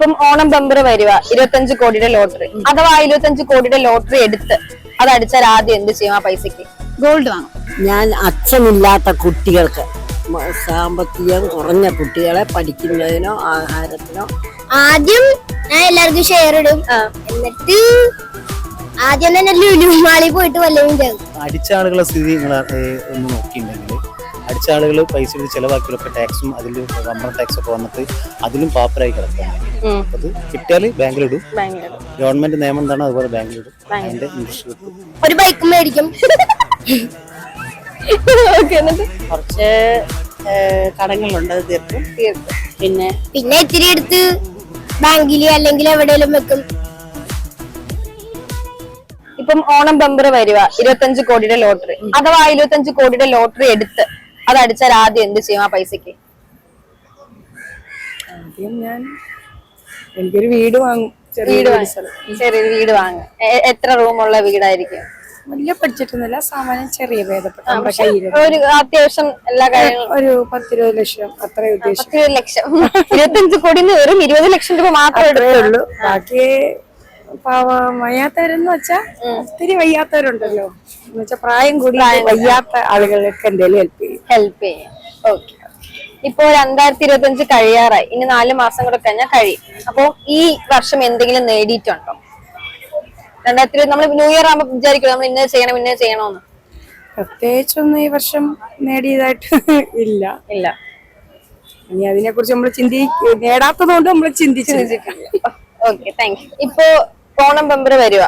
ഇപ്പം ഓണം ബമ്പർ വരിക ഇരുപത്തഞ്ച് കോടിയുടെ ലോട്ടറി. അഥവാ ആ ഇരുപത്തഞ്ച് കോടിയുടെ ലോട്ടറി എടുത്ത് അത് അടിച്ചാൽ ആദ്യം എന്ത് ചെയ്യും ആ പൈസക്ക്? ഗോൾഡ് വാങ്ങും. ഞാൻ അച്ഛനില്ലാത്ത കുട്ടികൾക്ക് സാമ്പത്തികം കുറഞ്ഞ കുട്ടികളെ പഠിക്കുന്നതിനോ ആഹാരത്തിനോ. ആദ്യം ഞാൻ എല്ലാവർക്കും ഷെയർ ഇടും. എന്നിട്ട് ആദ്യം തന്നെ ലുലു മാളിൽ പോയിട്ട് വല്ലതും അടിച്ച ആളുകളെ സ്ഥിതി നിങ്ങൾ ഒന്ന് അടിച്ച ആളുകൾ പൈസ എടുത്ത് ചിലവാക്കിയൊക്കെ ടാക്സും അതിൽ കമ്പനി ടാക്സ് ഒക്കെ വന്നിട്ട് അതിലും പാപ്പറായി കിടക്കുകയാണ്. അത് കിട്ടിയാൽ ബാങ്കിലിടും ബാങ്കിൽ ഗവൺമെന്റ് നിയമം എന്താണ്? അതുപോലെ ബാങ്കിലിടും അതിന്റെ ഇൻട്രസ്റ്റ് കിട്ടും. ഒരു ബൈക്കും മേടിക്കും. ഓക്കെ എന്നിട്ട് കുറച്ച് കടങ്ങളുണ്ട് അത് തീർക്കും. പിന്നെ പിന്നെ ഇത്തിരി എടുത്ത് ബാങ്കിൽ അല്ലെങ്കിൽ എവിടെയെങ്കിലും വെക്കും. ഇപ്പം ഓണം ബമ്പർ വരിക ഇരുപത്തഞ്ച് കോടിയുടെ ലോട്ടറി. അഥവാ ഇരുപത്തഞ്ച് കോടിയുടെ ലോട്ടറി എടുത്ത്. അത് അടിച്ചാൽ ആദ്യം എന്ത് ചെയ്യും ആ പൈസക്ക്? ആദ്യം ഞാൻ എനിക്കൊരു വീട് വാങ്ങും. വീട് വാങ്ങും. ചെറിയൊരു വീട് വാങ്ങും. എത്ര റൂമുള്ള വീടായിരിക്കും? വലിയ ബഡ്ജറ്റൊന്നുമില്ല. സാമാന്യം ചെറിയ ഭേദപ്പെട്ട ഒരു അത്യാവശ്യം എല്ലാ കാര്യങ്ങളും. ഒരു പത്തിരുപത് ലക്ഷം. അത്രേ ഉദ്ദേശിച്ചു പത്ത് ലക്ഷം. ഇരുപത്തഞ്ച് കോടി വെറും ഇരുപത് ലക്ഷം രൂപ മാത്രം എടുത്തുള്ളൂ ഉള്ളൂ. ബാക്കി വയ്യാത്തവരെന്ന് വെച്ചാ ഒത്തിരി വയ്യാത്തവരുണ്ടല്ലോ. എന്ന് വെച്ചാ പ്രായം കൂടി വയ്യാത്ത ആളുകൾക്ക് എന്തെങ്കിലും ഹെൽപ്പ് ചെയ്യും ഹെൽപ്പ് ചെയ്യും. ഓക്കെ ഇപ്പോ രണ്ടായിരത്തി ഇരുപത്തി അഞ്ച് കഴിയാറായി. ഇനി നാല് മാസം കൂടെ കഴിഞ്ഞാൽ കഴിയും. അപ്പോൾ ഈ വർഷം എന്തെങ്കിലും നേടിയിട്ടുണ്ടോ? രണ്ടായിരത്തി ഇരുപത് നമ്മൾ ന്യൂ ഇയർ ആകുമ്പോൾ വിചാരിക്കും നമ്മൾ ഇന്നത് ചെയ്യണം ഇന്നത് ചെയ്യണമെന്ന് പ്രത്യേകിച്ചൊന്നും ഈ വർഷം നേടിയതായിട്ട് ഇല്ല. ഇല്ല. ഇനി അതിനെ കുറിച്ച് നമ്മൾ ചിന്തി നേടാത്തതുകൊണ്ട് നമ്മൾ ചിന്തിച്ചു ഓക്കെ താങ്ക് യു ഇപ്പോ ഓണം ബമ്പർ വരിക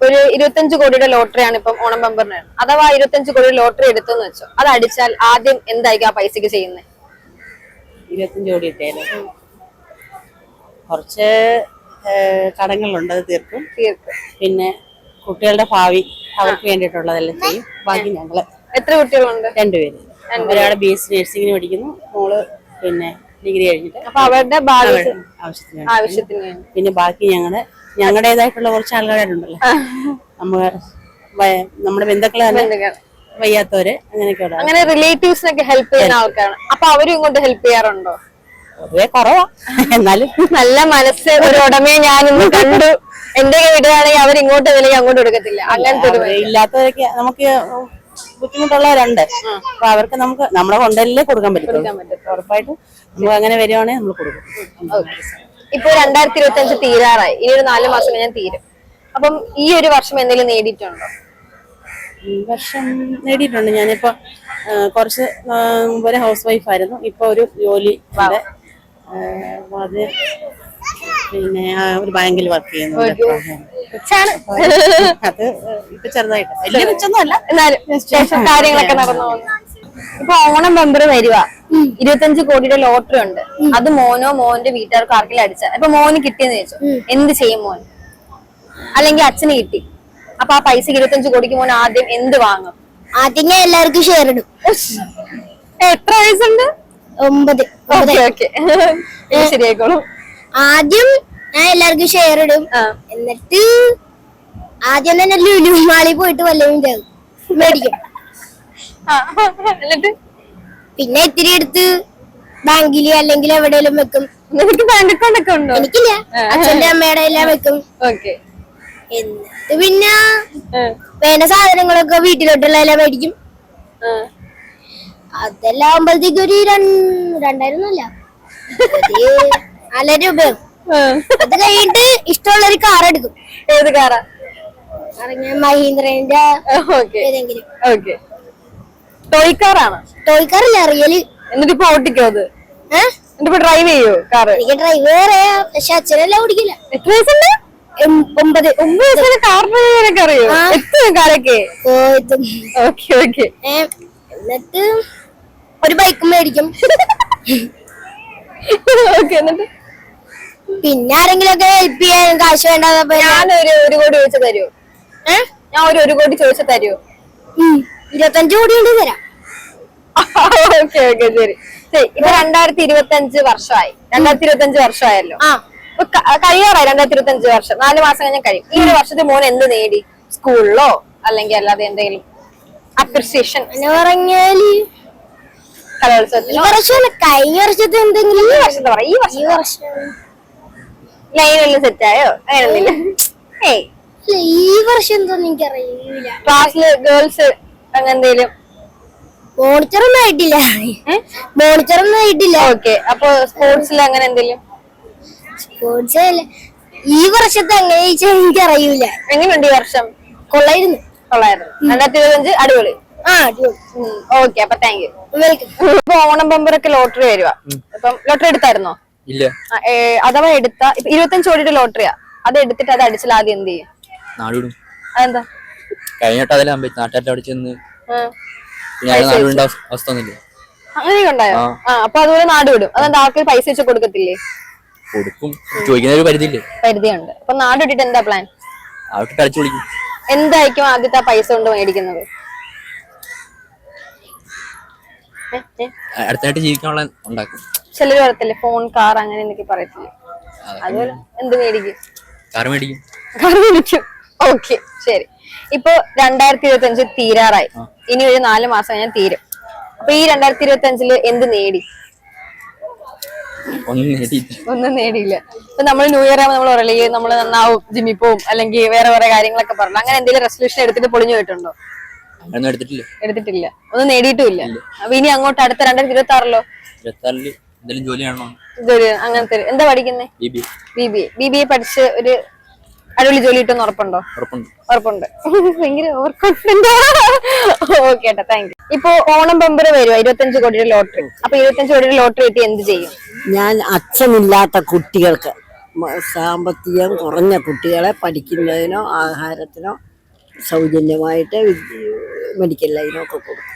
ഒരു ഇരുപത്തഞ്ച് കോടിയുടെ ലോട്ടറിയാണ് ഇപ്പം ഓണം ബമ്പറിന്. അഥവാ ഇരുപത്തഞ്ച് കോടി ലോട്ടറി എടുത്തെന്ന് വെച്ചോ അത് അടിച്ചാൽ ആദ്യം എന്തായിരിക്കും ആ പൈസക്ക് ചെയ്യുന്നത് ഇരുപത്തഞ്ച് കോടി കുറച്ച് കടങ്ങളുണ്ട് അത് തീർക്കും. തീർക്കും. പിന്നെ കുട്ടികളുടെ ഭാവി അവർക്ക് വേണ്ടിയിട്ടുള്ളതെല്ലാം ചെയ്യും. ബാക്കി ഞങ്ങൾ എത്ര കുട്ടികളുണ്ട്? രണ്ടുപേര്. ഒരാൾ ബി എസ് നഴ്സിംഗിന് പഠിക്കുന്നു മോൾ പിന്നെ ഡിഗ്രി കഴിഞ്ഞിട്ട് അപ്പൊ അവരുടെ ആവശ്യത്തിന് ആവശ്യത്തിന് പിന്നെ ബാക്കി ഞങ്ങളുടെ ഞങ്ങളുടേതായിട്ടുള്ള കുറച്ച് ആൾക്കാരുണ്ടല്ലോ. നമ്മൾ നമ്മുടെ ബന്ധുക്കളെ തന്നെ. വയ്യാത്തവര് അങ്ങനെയൊക്കെ അങ്ങനെ റിലേറ്റീവ്സിനൊക്കെ ഹെൽപ്പ് ചെയ്യുന്ന ആൾക്കാരാണ്. അപ്പൊ അവരും ഇങ്ങോട്ട് ഹെൽപ്പ് ചെയ്യാറുണ്ടോ? പൊതുവെ കുറവാ. എന്നാലും നല്ല മനസ്സ് ഒരു ഉടമയെ ഞാനൊന്ന് കണ്ടു. എന്റെ വീട്ടിലാണെങ്കിൽ അവർ ഇങ്ങോട്ട് അങ്ങോട്ട് കൊടുക്കത്തില്ല അങ്ങനത്തെ ഒരു ഇല്ലാത്തവരൊക്കെ നമുക്ക് ബുദ്ധിമുട്ടുള്ളവരുണ്ട്. അപ്പൊ അവർക്ക് നമുക്ക് നമ്മളെ കൊണ്ടല്ലേ കൊടുക്കാൻ പറ്റും ഉറപ്പായിട്ടും നമ്മൾ അങ്ങനെ വരികയാണെങ്കിൽ നമ്മൾ കൊടുക്കും ഇപ്പൊ രണ്ടായിരത്തി ഇരുപത്തി അഞ്ച് തീരാറായി. ഇനി ഒരു നാല് മാസം ഞാൻ തീരും. അപ്പം ഈ ഒരു വർഷം എന്തെങ്കിലും നേടിയിട്ടുണ്ടോ? ഈ വർഷം നേടിയിട്ടുണ്ട്. ഞാനിപ്പോ കുറച്ച് മുമ്പ് ഹൗസ് വൈഫ് ആയിരുന്നു. ഇപ്പൊ ഒരു ജോലി അത് പിന്നെ ഒരു ബാങ്കിൽ വർക്ക് ചെയ്യുന്നുണ്ട്. അത് ഇപ്പൊ ചെറുതായിട്ട്. വലിയ മെച്ചൊന്നും അല്ല. എന്നാലും ശേഷം കാര്യങ്ങളൊക്കെ നടന്നു ഇപ്പൊ ഓണം ബമ്പർ വരിക. ഇരുപത്തഞ്ച് കോടിയുടെ ലോട്ടറി ഉണ്ട്. അത് മോനോ മോന്റെ വീട്ടുകാർക്ക് ആർക്കെങ്കിലും അടിച്ചാൽ അപ്പൊ മോന് കിട്ടിയെന്ന് ചോദിച്ചു. എന്ത് ചെയ്യും മോൻ? അല്ലെങ്കിൽ അച്ഛന് കിട്ടി. അപ്പൊ ആ പൈസ ഇരുപത്തഞ്ച് കോടിക്ക് മോൻ ആദ്യം എന്ത് വാങ്ങും? ആദ്യം ഞാൻ എല്ലാവർക്കും ഷെയർ ഇടും. എത്ര വയസ്സുണ്ട്? ഒമ്പത്. ശരിയായിക്കോളൂ. ആദ്യം ഞാൻ എല്ലാവർക്കും ഷെയർ ഇടും. എന്നിട്ട് ആദ്യം തന്നെ ലുലു മാളി പോയിട്ട് വല്ലതും ചെയ്യും മേടിക്കും. എന്നിട്ട്? പിന്നെ ഇത്തിരി എടുത്ത് ബാങ്കിൽ അല്ലെങ്കിൽ എവിടെയെങ്കിലും വെക്കും. നിനക്ക് ബാങ്ക് അക്കൗണ്ട് ഒക്കെ ഉണ്ടോ? എനിക്കില്ല. അച്ഛന്റെ അമ്മയുടെ എല്ലാം വെക്കും. ഓക്കെ. എന്നിട്ട് പിന്നെ വേണ്ട സാധനങ്ങളൊക്കെ വീട്ടിലോട്ടുള്ള എല്ലാം മേടിക്കും അതെല്ലാം ആകുമ്പോഴത്തേക്ക് ഒരു രണ്ട് രണ്ടായിരം അല്ല നല്ല രൂപ. അത് കഴിഞ്ഞിട്ട് ഇഷ്ടമുള്ള ഒരു കാർ എടുക്കും. ഏത് കാറാ മഹീന്ദ്രന്റെ ഏതെങ്കിലും. ടോയ് കാറാണ് ടോയ് കാറല്ല റിയൽ എന്നിട്ട് ഇപ്പൊ ഓട്ടിക്കോ അത്? എന്നിട്ട് ഡ്രൈവ് ചെയ്യോ കാറ് എനിക്ക് ഡ്രൈവർ അറിയാം പക്ഷെ അച്ഛനെല്ലാം ഓടിക്കില്ല. എത്ര വയസ്സുണ്ട്? ഒമ്പത്. ഒമ്പത് വയസ്സിന് കാർ ഡ്രൈവ് അറിയോ? എത്തും കാറൊക്കെ. Okay okay. എന്നിട്ട് ഒരു ബൈക്ക് മേടിക്കും. ഓക്കെ എന്നിട്ട്? പിന്നെ ആരെങ്കിലും ഒക്കെ ഹെൽപ്പ് ചെയ്യാൻ കാശ് വേണ്ട ഞാൻ ഒരു ഒരു കോടി ചോദിച്ചു തരുമോ ഞാൻ ഒരു ഒരു കോടി ചോദിച്ചു തരുമോ ഇരുപത്തഞ്ച് കോടി കൊണ്ട് തരാം. ഓക്കെ ഓക്കെ ശരി. ഇപ്പൊ രണ്ടായിരത്തി ഇരുപത്തി അഞ്ച് വർഷമായി രണ്ടായിരത്തി ഇരുപത്തി അഞ്ച് വർഷമായല്ലോ കഴിയാറായി രണ്ടായിരത്തി ഇരുപത്തി അഞ്ച് വർഷം. നാല് മാസം കഴിഞ്ഞാൽ കഴിയും. ഈ ഒരു വർഷത്തിൽ മോൻ എന്ത് നേടി? സ്കൂളിലോ അല്ലെങ്കിൽ അല്ലാതെ എന്തെങ്കിലും അപ്രിസിയേഷൻ? എന്ന് പറഞ്ഞാൽ കലോത്സവത്തിലോ? കഴിഞ്ഞ വർഷത്തെ എന്തെങ്കിലും ഈ വർഷത്തെ പറ ഈ വർഷം. ഈ വർഷം ഏയ്. ഈ എന്താന്ന് എനിക്കറിയില്ല. ക്ലാസ്സിൽ ഗേൾസ് അങ്ങനെ എന്തെങ്കിലും മോണിറ്റർ ഒന്നും ആയിട്ടില്ല. മോണിറ്റർ ഒന്നും ആയിട്ടില്ല. ഓക്കെ. അപ്പൊ സ്പോർട്സിൽ അങ്ങനെ എന്തെങ്കിലും? സ്പോർട്സ് ഈ വർഷത്തെ അങ്ങനെ ചോദിച്ചാൽ എനിക്കറിയില്ല എങ്ങനെയുണ്ട് ഈ വർഷം? കൊള്ളായിരുന്നു. കൊള്ളായിരുന്നു. രണ്ടായിരത്തി ഇരുപത്തഞ്ച് അടിപൊളി. ആ അടിപൊളി. ഓക്കെ അപ്പൊ താങ്ക് യു വെൽക്കം ഇപ്പൊ ഓണം ബമ്പറൊക്കെ ലോട്ടറി വരുവാ. ഇപ്പം ലോട്ടറി എടുത്തായിരുന്നോ? ഇല്ല. അഥവാ എടുത്ത ഇപ്പൊ ഇരുപത്തഞ്ച് കോടിയുടെ ലോട്ടറിയാ. അത് എടുത്തിട്ട് അത് അടിച്ചാൽ ആദ്യം എന്ത് ചെയ്യും? നാടുവിടും. അതെന്താ? കഴിഞ്ഞിട്ട് അതെല്ലാം നാട്ടുകാരുടെ അവിടെ ചെന്ന് നാടുവിടേണ്ട അവസ്ഥ- അവസ്ഥ ഒന്നുമില്ല അങ്ങനെയൊക്കെ ഉണ്ടായോ? ആ. അപ്പൊ അതുപോലെ നാട് വിടും. അതെന്താ ആൾക്കാർ പൈസ വെച്ച് കൊടുക്കത്തില്ലേ? കൊടുക്കും. ചോദിക്കുന്ന ഒരു പരിധിയില്ലേ? പരിധിയുണ്ട്. അപ്പൊ നാട് വിട്ടിട്ട് എന്താ പ്ലാൻ അവിടെ കളിച്ചു വിളിക്കും. എന്തായിരിക്കും ആദ്യത്തെ ആ പൈസ കൊണ്ട് മേടിക്കുന്നത്? ഏ, ഏ? അടുത്തായിട്ട് ജീവിക്കാനുള്ള ഉണ്ടാക്കും. ചിലര് പറയത്തില്ലേ ഫോൺ കാർ അങ്ങനെ എന്തൊക്കെ പറയത്തില്ലേ? അതുപോലെ എന്ത് മേടിക്കും? കാർ മേടിക്കും. കാർ മേടിക്കും. ഓക്കെ ശരി. ഇപ്പൊ രണ്ടായിരത്തി ഇരുപത്തി അഞ്ച് തീരാറായി ഇനി ഒരു നാല് മാസം ഞാൻ തീരും. അപ്പൊ ഈ രണ്ടായിരത്തി ഇരുപത്തി അഞ്ചിൽ എന്ത് നേടി? ഒന്നും നേടി ഒന്നും നേടിയില്ല. ഇപ്പൊ നമ്മൾ ന്യൂ ഇയർ ആകുമ്പോൾ നമ്മൾ പറയില്ലേ നമ്മൾ നന്നാവും ജിമ്മി പോവും അല്ലെങ്കിൽ വേറെ വേറെ കാര്യങ്ങളൊക്കെ പറഞ്ഞു. അങ്ങനെ എന്തെങ്കിലും റെസൊല്യൂഷൻ എടുത്തിട്ട് പൊളിഞ്ഞു പോയിട്ടുണ്ടോ? എടുത്തിട്ടില്ല. എടുത്തിട്ടില്ല. ഒന്നും നേടിയിട്ടുമില്ല. അപ്പൊ ഇനി അങ്ങോട്ട് അടുത്ത രണ്ടായിരത്തി ഇരുപത്തി ആറിലോ ജോലി അങ്ങനത്തെ എന്താ പഠിക്കുന്നേ? ബി ബി എ പഠിച്ച് ഒരു അടിപൊളി ജോലി കിട്ടും ഉറപ്പുണ്ടോ? ഉറപ്പുണ്ട്. ഉറപ്പുണ്ട്. ഭയങ്കര ഓവർ കോൺഫിഡന്റ് ഓക്കെ ഏട്ടാ താങ്ക് യു ഇപ്പൊ ഓണം ബമ്പർ വരുവാ? ഇരുപത്തഞ്ച് കോടിയുടെ ലോട്ടറി. അപ്പൊ ഇരുപത്തഞ്ച് കോടിയുടെ ലോട്ടറി കിട്ടി എന്ത് ചെയ്യും? ഞാൻ അച്ഛനില്ലാത്ത കുട്ടികൾക്ക് സാമ്പത്തികം കുറഞ്ഞ കുട്ടികളെ പഠിക്കുന്നതിനോ ആഹാരത്തിനോ സൗജന്യമായിട്ട് മെഡിക്കൽ ലൈനോ ഒക്കെ കൊടുക്കും.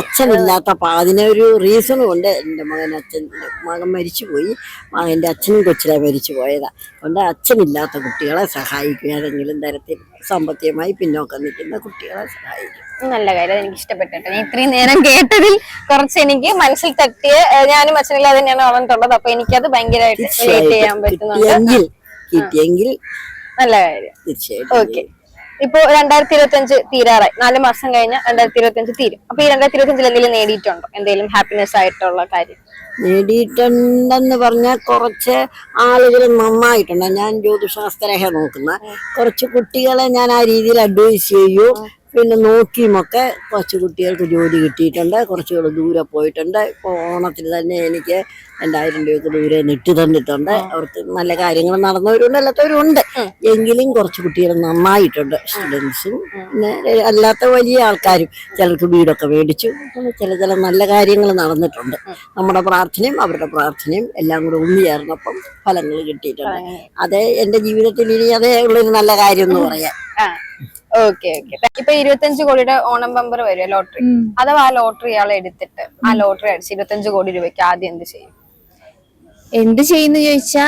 അച്ഛനില്ലാത്ത അതിനൊരു റീസണും ഉണ്ട് എന്റെ മകൻ അച്ഛൻ മകൻ മരിച്ചുപോയി. മകന്റെ അച്ഛനും കൊച്ചിലെ മരിച്ചു പോയതാ. അതുകൊണ്ട് അച്ഛനില്ലാത്ത കുട്ടികളെ സഹായിക്കും ഏതെങ്കിലും തരത്തിൽ സാമ്പത്തികമായി പിന്നോക്കം നിൽക്കുന്ന കുട്ടികളെ സഹായിക്കും. നല്ല കാര്യം. എനിക്ക് ഇഷ്ടപ്പെട്ടു ഞാൻ ഇത്രയും നേരം കേട്ടതിൽ കുറച്ച് എനിക്ക് മനസ്സിൽ തട്ടിയ ഞാനും അച്ഛനില്ലാതെ തന്നെയാണ് വളർന്നിട്ടുള്ളത്. അപ്പൊ എനിക്കത് ഭയങ്കരമായിട്ട് ചെയ്യാൻ പറ്റുന്നുണ്ട്. കിട്ടിയെങ്കിൽ നല്ല കാര്യം. തീർച്ചയായിട്ടും ഓക്കെ ഇപ്പൊ രണ്ടായിരത്തി ഇരുപത്തി അഞ്ച് തീരാറായി. നാല് മാസം കഴിഞ്ഞ രണ്ടായിരത്തി ഇരുപത്തി അഞ്ച് തീരും. അപ്പൊ ഈ രണ്ടായിരത്തി ഇരുപത്തി അഞ്ചിൽ എന്തെങ്കിലും നേടിയിട്ടുണ്ടോ? എന്തെങ്കിലും ഹാപ്പിനെസ് ആയിട്ടുള്ള കാര്യം? നേടിയിട്ടുണ്ടെന്ന് പറഞ്ഞാൽ കുറച്ച് ആളുകൾ നന്നായിട്ടുണ്ട്. ഞാൻ ജ്യോതിശാസ്ത്രരേഖ നോക്കുന്ന കുറച്ച് കുട്ടികളെ ഞാൻ ആ രീതിയിൽ അഡ്വൈസ് ചെയ്യൂ. പിന്നെ നോക്കിയുമൊക്കെ കുറച്ച് കുട്ടികൾക്ക് ജോലി കിട്ടിയിട്ടുണ്ട് കുറച്ചുകൂടെ ദൂരെ പോയിട്ടുണ്ട്. ഇപ്പോൾ ഓണത്തിന് തന്നെ എനിക്ക് രണ്ടായിരം രൂപയ്ക്ക് ദൂരെ നിട്ട് തന്നിട്ടുണ്ട്. അവർക്ക് നല്ല കാര്യങ്ങൾ നടന്നവരുണ്ട് അല്ലാത്തവരും ഉണ്ട് എങ്കിലും കുറച്ച് കുട്ടികൾ നന്നായിട്ടുണ്ട്. സ്റ്റുഡൻസും പിന്നെ അല്ലാത്ത വലിയ ആൾക്കാരും ചിലർക്ക് വീടൊക്കെ മേടിച്ചു. ചില ചില നല്ല കാര്യങ്ങൾ നടന്നിട്ടുണ്ട്. നമ്മുടെ പ്രാർത്ഥനയും അവരുടെ പ്രാർത്ഥനയും എല്ലാം കൂടെ ഒന്നു ചേർന്നപ്പം ഫലങ്ങൾ കിട്ടിയിട്ടുണ്ട്. അതേ എന്റെ ജീവിതത്തിൽ ഇനി അതേ ഉള്ളൊരു നല്ല കാര്യം എന്ന് പറയാം. ഓക്കെ ഓക്കെ ഇപ്പൊ ഇരുപത്തഞ്ച് കോടിയുടെ ഓണം ബമ്പർ വരും ലോട്ടറി അഥവാ ആ ലോട്ടറി ഇയാൾ എടുത്തിട്ട് ആ ലോട്ടറി അടിച്ച് ഇരുപത്തഞ്ച് കോടി രൂപയ്ക്ക് ആദ്യം എന്ത് ചെയ്യും? എന്ത് ചെയ്യുന്നു ചോദിച്ചാ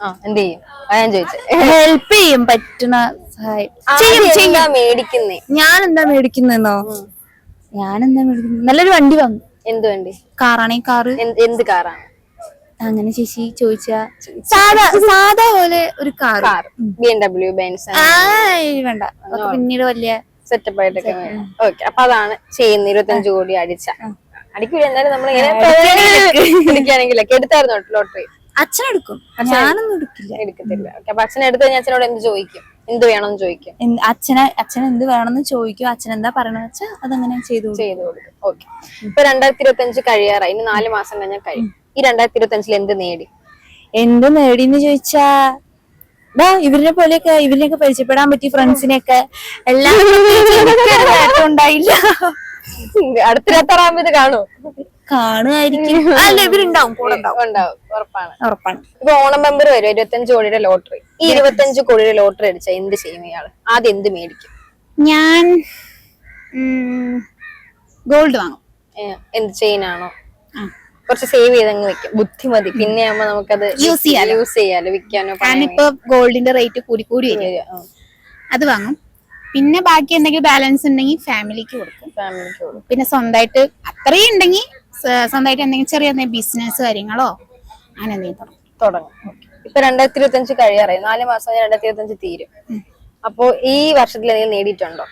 ആ എന്ത് ചെയ്യും? അതാ ഞാൻ ചോദിച്ചത് ഹെൽപ്പ് ചെയ്യും പറ്റുന്ന സഹായം. ചെയ്യും ആദ്യം ചെയ്യും എന്താ മേടിക്കുന്നേ? ഞാൻ എന്താ മേടിക്കുന്നോ ഞാൻ എന്താ മേടിക്കുന്നത് നല്ലൊരു വണ്ടി വന്നു. എന്ത് വേണ്ടി? കാറാണെങ്കിൽ കാറ് എന്ത് എന്ത് കാറാണ് അങ്ങനെ ചേച്ചി ചോദിച്ചാ സാധാ സാധാ പോലെ ഒരു car. Car B M W Benz വേണ്ട. അതൊക്കെ പിന്നീട് വലിയ സെറ്റപ്പ് ആയിട്ടൊക്കെ ഓക്കെ അപ്പൊ അതാണ് ചെയ്യുന്ന ഇരുപത്തഞ്ച് കോടി അടിച്ച. അടിക്കൂല. എന്നാലും നമ്മളിങ്ങനെ അടിക്കുകയാണെങ്കിലൊക്കെ എടുത്തായിരുന്നു ലോട്ടറി? അച്ഛനെടുക്കും ഞാനൊന്നും എടുക്കില്ല. എടുക്കത്തില്ല. അപ്പൊ അച്ഛൻ എടുത്ത് കഴിഞ്ഞാൽ അച്ഛനോട് എന്ത് ചോദിക്കും? എന്ത് വേണമെന്ന് ചോദിക്കും? അച്ഛനെ അച്ഛൻ എന്ത് വേണമെന്ന് ചോദിക്കും. അച്ഛൻ എന്താ പറയണെന്ന് വെച്ചാൽ അതങ്ങനെ ചെയ്തു. ചെയ്തു കൊടുക്കും. ഓക്കെ ഇപ്പൊ രണ്ടായിരത്തി ഇരുപത്തി അഞ്ച് കഴിയാറായി. ഇനി നാല് മാസം കഴിഞ്ഞാൽ കഴിയും. ഈ രണ്ടായിരത്തി ഇരുപത്തി അഞ്ചിൽ എന്ത് നേടി? എന്ത് നേടി എന്ന് ചോദിച്ചാ ദാ ഇവരുടെ പോലെയൊക്കെ ഇവരിനെയൊക്കെ പരിചയപ്പെടാൻ പറ്റി ഫ്രണ്ട്സിനെയൊക്കെ. എല്ലാം ഉണ്ടായില്ല. അടുത്ത ഇരുപത്താറാകുമ്പോ ഇത് കാണുമായിരിക്കും. അല്ല ഇവരുണ്ടാവും കൂടെ ഉണ്ടാവും. ഉണ്ടാവും ഉറപ്പാണ്. ഉറപ്പാണ്. ഇപ്പൊ ഓണം മെമ്പർ വരും ഇരുപത്തഞ്ച് കോടിയുടെ ലോട്ടറി. ഈ ഇരുപത്തഞ്ച് കോടിയുടെ ലോട്ടറി അടിച്ച എന്ത് ചെയ്യും ഇയാൾ? ആദ്യം എന്ത് മേടിക്കും? ഞാൻ ഗോൾഡ് വാങ്ങും. എന്ത് ചെയിനാണോ? കുറച്ച് സേവ് ചെയ്ത് അങ്ങ് വെക്കും. ബുദ്ധിമതി. പിന്നെ ആകുമ്പോ നമുക്കത് യൂസ് ചെയ്യാലോ. യൂസ് ചെയ്യാലോ? വിൽക്കാനോ കാരണം ഇപ്പൊ ഗോൾഡിന്റെ റേറ്റ് കൂടി കൂടി വരും. അത് വാങ്ങും. പിന്നെ ബാക്കി എന്തെങ്കിലും ബാലൻസ് ഉണ്ടെങ്കിൽ ഫാമിലിക്ക് കൊടുക്കും. ഫാമിലിക്ക് കൊടുക്കും. പിന്നെ സ്വന്തമായിട്ട് അത്രയും ഉണ്ടെങ്കിൽ സ്വന്തമായിട്ട് എന്തെങ്കിലും ചെറിയ എന്തെങ്കിലും ബിസിനസ് കാര്യങ്ങളോ അങ്ങനെ എന്തെങ്കിലും തുടങ്ങും. ഇപ്പൊ രണ്ടായിരത്തി ഇരുപത്തി അഞ്ച് കഴിയാറായി. നാല് മാസം രണ്ടായിരത്തി ഇരുപത്തി അഞ്ച് തീരും അപ്പോ ഈ വർഷത്തിൽ എന്തെങ്കിലും നേടിയിട്ടുണ്ടോ?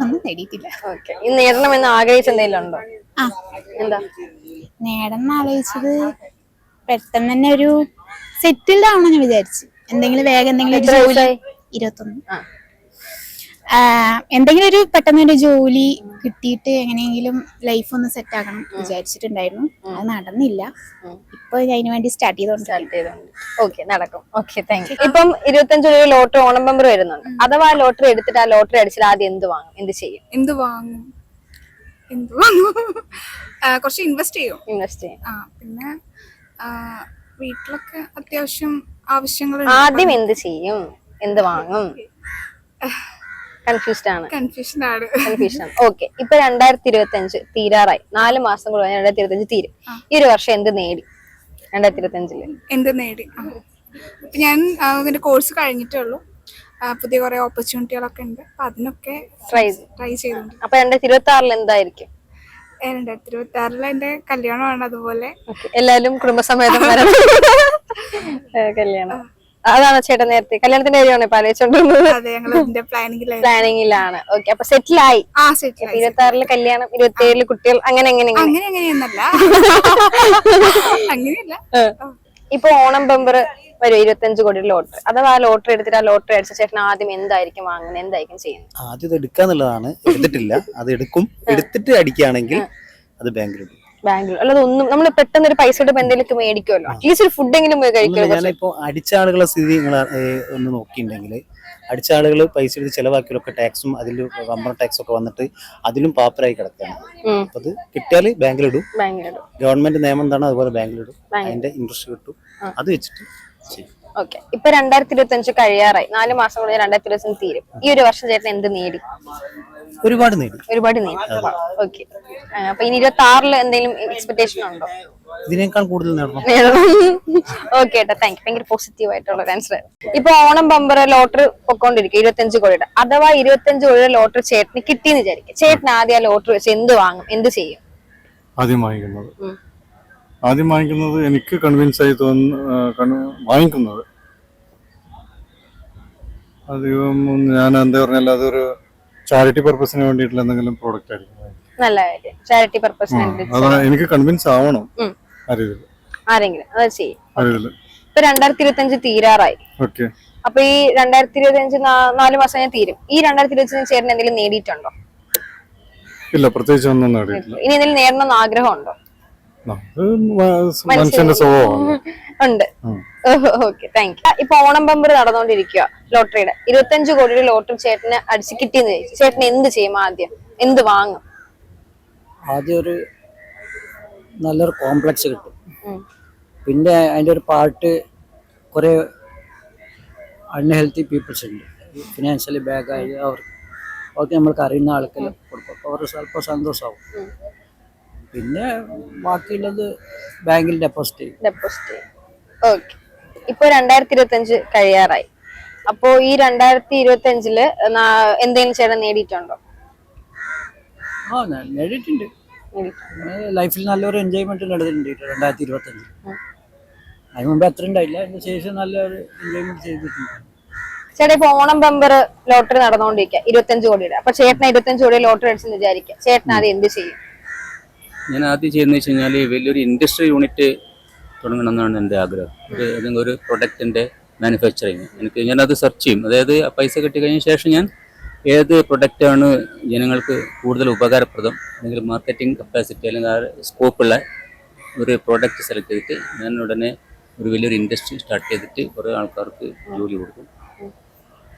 ഒന്നും നേടിയിട്ടില്ല ഓക്കെ. ഈ നേടണമെന്ന് ആഗ്രഹിച്ച എന്തെങ്കിലും ഉണ്ടോ? ആ. എന്താ? നേടണം ആലോചിച്ചത് പെട്ടെന്ന് തന്നെ ഒരു സെറ്റിൽഡ് ആവണം ഞാൻ വിചാരിച്ചു. എന്തെങ്കിലും വേഗം എന്തെങ്കിലും ഒരു എത്ര ജോലി. വയസ്സായി? ഇരുപത്തൊന്ന്. ആ. ആ, എന്തെങ്കിലും ഒരു പെട്ടെന്ന് ഒരു ജോലി കിട്ടിയിട്ട് എങ്ങനെയെങ്കിലും ലൈഫ് ഒന്ന് സെറ്റ് ആക്കണം വിചാരിച്ചിട്ടുണ്ടായിരുന്നു. അത് നടന്നില്ല. ഇപ്പൊ അതിന് വേണ്ടി സ്റ്റാർട്ട് ചെയ്തോണ്ട് ഓക്കെ നടക്കും. ഓക്കെ താങ്ക് യു ഇപ്പം ഇരുപത്തഞ്ച് രൂപ ലോട്ടറി ഓണം മെമ്പർ വരുന്നുണ്ട്. അഥവാ ലോട്ടറി എടുത്തിട്ട് ആ ലോട്ടറി അടിച്ചാൽ ആദ്യം എന്ത് വാങ്ങും? എന്ത് ചെയ്യും? എന്ത് വാങ്ങും? എന്ത് വാങ്ങും? കുറച്ച് ഇൻവെസ്റ്റ് ചെയ്യും. ഇൻവെസ്റ്റ് ചെയ്യും. ആ പിന്നെ വീട്ടിലൊക്കെ അത്യാവശ്യം ആവശ്യങ്ങൾ ആദ്യം എന്ത് ചെയ്യും? എന്ത് വാങ്ങും? കൺഫ്യൂസ്ഡ് ആണ്. കൺഫ്യൂഷൻ ആണ്. കൺഫ്യൂഷൻ ആണ്. ഓക്കെ ഇപ്പൊ രണ്ടായിരത്തി ഇരുപത്തി അഞ്ച് തീരാറായി. നാല് മാസം കൂടെ രണ്ടായിരത്തി ഇരുപത്തി അഞ്ച് തീരും ഈ ഒരു വർഷം എന്ത് നേടി? രണ്ടായിരത്തി ഇരുപത്തി അഞ്ചിൽ എന്ത് നേടി. ഞാൻ ഇതിന്റെ കോഴ്സ് കഴിഞ്ഞിട്ടേ ഉള്ളൂ പുതിയ കുറെ ഓപ്പർച്യൂണിറ്റികളൊക്കെ ഉണ്ട്. അപ്പൊ അതിനൊക്കെ ട്രൈ ട്രൈ ചെയ്തിട്ടുണ്ട് അപ്പൊ രണ്ടായിരത്തി ഇരുപത്തി ആറിൽ എന്തായിരിക്കും? രണ്ടായിരത്തി ഇരുപത്തി ആറിൽ എന്റെ കല്യാണമാണ് അതുപോലെ. എല്ലാവരും കുടുംബസമേതം കല്യാണം. അതാണ് ചേട്ടൻ നേരത്തെ കല്യാണത്തിന്റെ കാര്യമാണ് ഇപ്പൊ ആലോചിച്ചോണ്ടിരുന്നത്? പ്ലാനിങ്ങിലാണ് ഓക്കെ അപ്പൊ സെറ്റിൽ ആയി ഇരുപത്തി ആറിൽ കല്യാണം ഇരുപത്തി ഏഴിൽ കുട്ടികൾ അങ്ങനെ എങ്ങനെ അങ്ങനെയല്ല. ഇപ്പൊ ഓണം ബമ്പർ വരും ഇരുപത്തഞ്ച് കോടി ലോട്ടറി അഥവാ ആ ലോട്ടറി എടുത്തിട്ട് ആ ലോട്ടറി അടിച്ച ചേട്ടൻ ആദ്യം എന്തായിരിക്കും വാങ്ങുന്നത്? എന്തായിരിക്കും ചെയ്യുന്നത്? ആദ്യം ഇത് എടുക്കാന്നുള്ളതാണ്. എടുത്തിട്ടില്ല. അത് എടുക്കും. എടുത്തിട്ട് അടിക്കുകയാണെങ്കിൽ അത് ബാങ്കിലിടും ബാംഗ്ലൂർ. അല്ലാതെ ഒന്നും നമ്മൾ പെട്ടെന്ന് ഒരു പൈസ ഇട്ട് എന്തെങ്കിലും മേടിക്കുമല്ലോ അറ്റ്ലീസ്റ്റ് ഒരു ഫുഡെങ്കിലും പോയി കഴിക്കുമല്ലോ ഞാനിപ്പോ അടിച്ച ആളുകളെ സ്ഥിതി നിങ്ങൾ ഒന്ന് നോക്കിയിട്ടുണ്ടെങ്കിൽ അടിച്ച ആളുകൾ പൈസ എടുത്ത് ചെലവാക്കിയാലൊക്കെ ടാക്സും അതിൽ കമ്പർ ടാക്സ് ഒക്കെ വന്നിട്ട് അതിലും പാപ്പറായി കിടക്കുകയാണ്. അപ്പൊ അത് കിട്ടിയാൽ ബാങ്കിലിടും. ഗവൺമെന്റ് നിയമം എന്താണ് അതുപോലെ ബാങ്കിലിടും അതിന്റെ ഇൻട്രസ്റ്റ് കിട്ടും. അത് വെച്ചിട്ട് ചെയ്യും. ഓക്കെ ഇപ്പൊ രണ്ടായിരത്തി ഇരുപത്തി അഞ്ച് കഴിയാറായി. നാല് മാസം കൂടി രണ്ടായിരത്തി ഇരുപത്തി അഞ്ച് തീരും. ഈ ഒരു വർഷം ചേട്ടൻ എന്ത് നേടി? ഒരുപാട് നേടി. ഒരുപാട് നേടി. ഓക്കെ അപ്പൊ ഇനി ഇരുപത്തി എന്തെങ്കിലും എക്സ്പെക്ടേഷൻ ഉണ്ടോ? ഇതിനേക്കാൾ കൂടുതൽ നേടണം. ഓക്കെ ഏട്ടാ താങ്ക് യു ഭയങ്കര പോസിറ്റീവ് ആയിട്ടുള്ള ഒരു ആൻസർ ഇപ്പൊ ഓണം ബമ്പർ ലോട്ടറി പൊക്കോണ്ടിരിക്കും. ഇരുപത്തഞ്ച് കോഴിയുടെ അഥവാ ഇരുപത്തഞ്ച് കോഴിയുടെ ലോട്ടറി ചേട്ടന് കിട്ടിയെന്ന് വിചാരിക്കും. ചേട്ടൻ ആദ്യം ആ ലോട്ടറി വെച്ച് എന്ത് വാങ്ങും? എന്ത് ചെയ്യും? ആദ്യം വാങ്ങിക്കുന്നത്. ആദ്യം വാങ്ങിക്കുന്നത് എനിക്ക് കൺവിൻസ് ആയി തോന്നുന്നു വാങ്ങിക്കുന്നത്. അധികം ഞാൻ എന്താ പറഞ്ഞാൽ അതൊരു ചാരിറ്റി പർപ്പസിന് വേണ്ടിയിട്ടുള്ള എന്തെങ്കിലും പ്രോഡക്റ്റ് ആയിരിക്കും. നല്ല കാര്യം. ചാരിറ്റി പർപ്പസിന് അതാണ് എനിക്ക് കൺവിൻസ് ആവണം. ആരെങ്കിലും. ആ രീതിയിൽ ആരെങ്കിലും. അത് ചെയ്യും. ആ രീതിയിൽ ഇപ്പൊ രണ്ടായിരത്തി ഇരുപത്തി അഞ്ച് തീരാറായി. ഓക്കെ അപ്പൊ ഈ രണ്ടായിരത്തി ഇരുപത്തി അഞ്ച് നാല് മാസം ഞാൻ തീരും. ഈ രണ്ടായിരത്തി ഇരുപത്തി അഞ്ച് ചേട്ടൻ എന്തെങ്കിലും നേടിയിട്ടുണ്ടോ? ഇല്ല പ്രത്യേകിച്ച് ഒന്നും നേടിയിട്ടില്ല. ഇനി എന്തെങ്കിലും നേടണമെന്ന് ആഗ്രഹമുണ്ടോ? അത് മ- മനുഷ്യന്റെ സ്വഭാവമാണ് ഉണ്ട്. ഉം. ഓക്കെ താങ്ക് യു ഇപ്പൊ ഓണം ബമ്പർ നടന്നുകൊണ്ടിരിക്കുക ലോട്ടറിയുടെ ഇരുപത്തഞ്ച് കോടിയുടെ ലോട്ടറി ചേട്ടന് അടിച്ച് കിട്ടിയെന്ന് ചോദിച്ചു. ചേട്ടൻ എന്ത് ചെയ്യും ആദ്യം? എന്ത് വാങ്ങും? ആദ്യം ഒരു നല്ലൊരു കോംപ്ലക്സ് കിട്ടും. പിന്നെ അതിന്റെ ഒരു പാർട്ട് കുറേ അൺഹെൽത്തി പീപ്പിൾസ് ഉണ്ട്. ഫിനാൻഷ്യലി ബാഗായി അവർക്ക് അവർക്ക് നമ്മൾക്ക് അറിയുന്ന ആൾക്കെല്ലാം കൊടുക്കും. അപ്പോൾ അവർ സ്വല്പം സന്തോഷമാവും. പിന്നെ ബാക്കിയുള്ളത് ബാങ്കിൽ ഡെപ്പോസിറ്റ് ചെയ്യും. ഡെപ്പോസിറ്റ് ഓക്കെ ഇപ്പൊ രണ്ടായിരത്തി ഇരുപത്തി അഞ്ച് കഴിയാറായി. അപ്പോ ഈ രണ്ടായിരത്തി ഇരുപത്തി അഞ്ചിൽ എന്തെങ്കിലും ചേട്ടൻ നേടിയിട്ടുണ്ടോ? ആ നേടിയിട്ടുണ്ട്. ലൈഫിൽ നല്ലൊരു എൻജോയ്മെന്റ് നടന്നിട്ടുണ്ട് രണ്ടായിരത്തി ഇരുപത്തി അഞ്ച് അതിന് മുമ്പ് അത്ര ഉണ്ടായില്ല അതിന് ശേഷം നല്ലൊരു എൻജോയ്മെന്റ് ചെയ്തിട്ടുണ്ട്. ചേട്ടാ ഇപ്പൊ ഓണം ബമ്പർ ലോട്ടറി നടന്നുകൊണ്ടിരിക്കുക ഇരുപത്തഞ്ച് കോടിയുടെ. അപ്പൊ ചേട്ടൻ ഇരുപത്തഞ്ച് കോടി ലോട്ടറി അടിച്ചെന്ന് വിചാരിക്കുക ചേട്ടൻ ആദ്യം എന്ത് ചെയ്യും? ഞാൻ ആദ്യം ചെയ്യുന്ന വെച്ച് കഴിഞ്ഞാൽ വലിയൊരു ഇൻഡസ്ട്രി യൂണിറ്റ് തുടങ്ങണം എന്നാണ് എന്റെ ആഗ്രഹം. ഏതെങ്കിലും ഒരു പ്രൊഡക്റ്റിന്റെ മാനുഫാക്ചറിങ്. എനിക്ക് ഞാനത് സെർച്ച് ചെയ്യും. അതായത് ആ പൈസ കിട്ടിക്കഴിഞ്ഞ ശേഷം ഞാൻ ഏത് പ്രൊഡക്റ്റാണ് ജനങ്ങൾക്ക് കൂടുതൽ ഉപകാരപ്രദം അല്ലെങ്കിൽ മാർക്കറ്റിംഗ് കപ്പാസിറ്റി അല്ലെങ്കിൽ ആ സ്കോപ്പുള്ള ഒരു പ്രോഡക്റ്റ് സെലക്ട് ചെയ്തിട്ട് ഞാൻ ഉടനെ ഒരു വലിയൊരു ഇൻഡസ്ട്രി സ്റ്റാർട്ട് ചെയ്തിട്ട് കുറേ ആൾക്കാർക്ക് ജോലി കൊടുക്കും.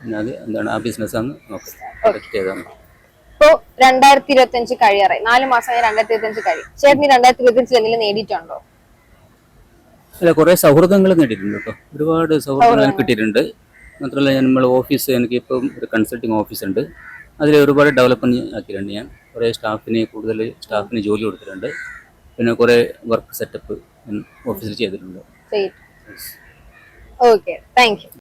പിന്നെ അത് എന്താണ് ആ ബിസിനസ്സാണ് നോക്കാം പ്രൊഡക്റ്റ് ഏതാണ് ഇപ്പൊ രണ്ടായിരത്തി ഇരുപത്തി അഞ്ച് കഴിയാറായി. നാല് മാസം കഴിഞ്ഞ് രണ്ടായിരത്തി ഇരുപത്തി അഞ്ച് കഴിയും ചേട്ടന് രണ്ടായിരത്തി ഇരുപത്തി അഞ്ചിൽ എന്തെങ്കിലും നേടിയിട്ടുണ്ടോ? അല്ല കുറേ സൗഹൃദങ്ങൾ നേടിയിട്ടുണ്ട് കേട്ടോ. ഒരുപാട് സൗഹൃദങ്ങൾ കിട്ടിയിട്ടുണ്ട്. മാത്രമല്ല ഞാൻ നമ്മൾ ഓഫീസ് എനിക്ക് ഇപ്പം ഒരു കൺസൾട്ടിങ് ഓഫീസ് ഉണ്ട്. അതിൽ ഒരുപാട് ഡെവലപ്മെന്റ് ആക്കിയിട്ടുണ്ട് ഞാൻ. കുറേ സ്റ്റാഫിന് കൂടുതൽ സ്റ്റാഫിന് ജോലി കൊടുത്തിട്ടുണ്ട്. പിന്നെ കുറേ വർക്ക് സെറ്റപ്പ് ഓഫീസിൽ ചെയ്തിട്ടുണ്ട്. Okay thank you